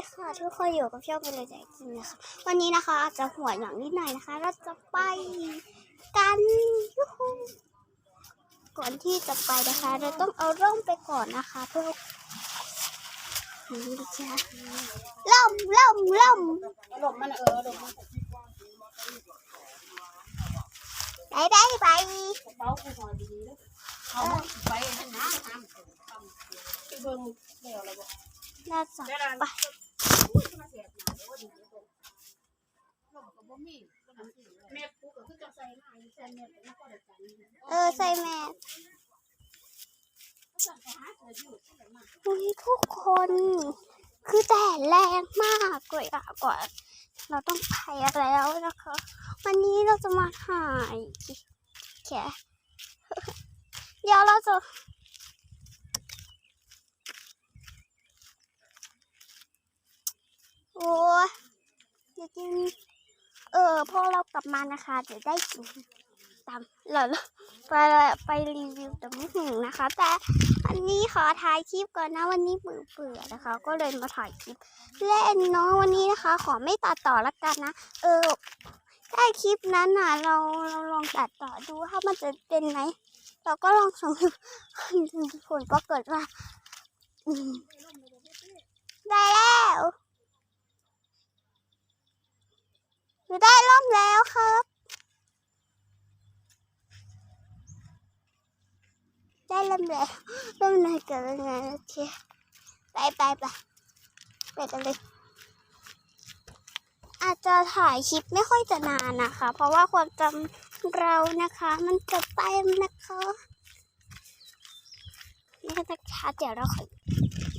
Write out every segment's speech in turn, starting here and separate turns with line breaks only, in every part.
ีค่ะทุกคนอยู่กับพี่องไปเลยใจจริงนะคะ วันนี้นะคะอาจจะหัวอย่างนิดหน่อยนะคะ เราจะไปกันยูฮูก่อนที่จะไปนะคะ เราต้องเอาร่มไปก่อนนะคะเพื่อนี่ดิจ้ะล่มล่มล่ม
ลมมันเออลมมัน
ไปไปไป
เบากูพอดีเลยเอาไปให้น้ำน้ำทำไปเบิ่งเดี๋ยวอะ
ไป
แม่กูก็คือจะใส่มาส่แม่ก็ก็ได้กัน
เออใส่แมสอุ้ยทุกคน คือแดดแรงมากเลยอะกว่า เราต้องไปแล้วนะคะ วันนี้เราจะมาถ่ายแค่เดี๋ยวเราจะโอ้ยเดี๋ยวกินเออพอเรากลับมานะคะเดี๋ยวได้กินตามเรา ไปไปรีวิวแต่ไม่ถึงนะคะ แต่อันนี้ขอถ่ายคลิปก่อนนะวันนี้เบื่อๆนะคะ ก็เลยมาถ่ายคลิปเล่นเนาะวันนี้นะคะ ขอไม่ตัดต่อละกันนะ เออได้คลิปนั้นน่ะ เราเราลองตัดต่อดูถ้ามันจะเป็นไหมเราก็ลองส่งดูผลปรากฏว่าได้แล้วหนูได้ร่มแล้วครั บได้ร่มแล้วร่มไหนเกิดยังไงโอเคไปไปไปไปกันเลยอาจจะถ่ายคลิปไม่ค่อยจะนานนะคะ เพราะว่าความจำเรานะคะ มันจะเต็มนะคะนี่ก็จะช้าเดี๋ยวเราขอ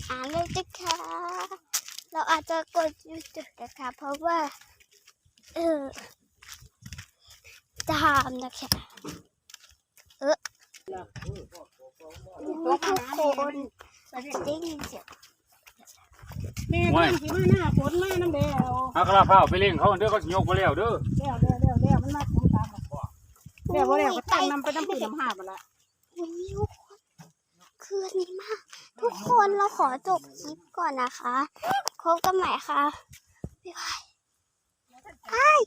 อ่านเลยนะคะเราอาจจะกดหยุดนะคะ เพราะว่า เออตามนะคะเออ ทุกคนจะได้ยินเสียง
แม่ก็ที่มาหน้าฝนมาน้ำเดียว
ฮักระเพราไปเลี้ยงเขาเด้อเขาสิยกไปแล้วเด้อ
เดี๋ยวเดี๋ยวเดี๋ยวเดี๋ยวมันมาตรงตามเดี๋ยวเดี๋ยวก็ตั้งนำไปน้ำปีน้ำหาบละ
อุ๊ยทุกคนคืออันนี้มาก ทุกคนเราขอจบคลิปก่อนนะคะพบกันใหม่ค่ะบ๊ายบาย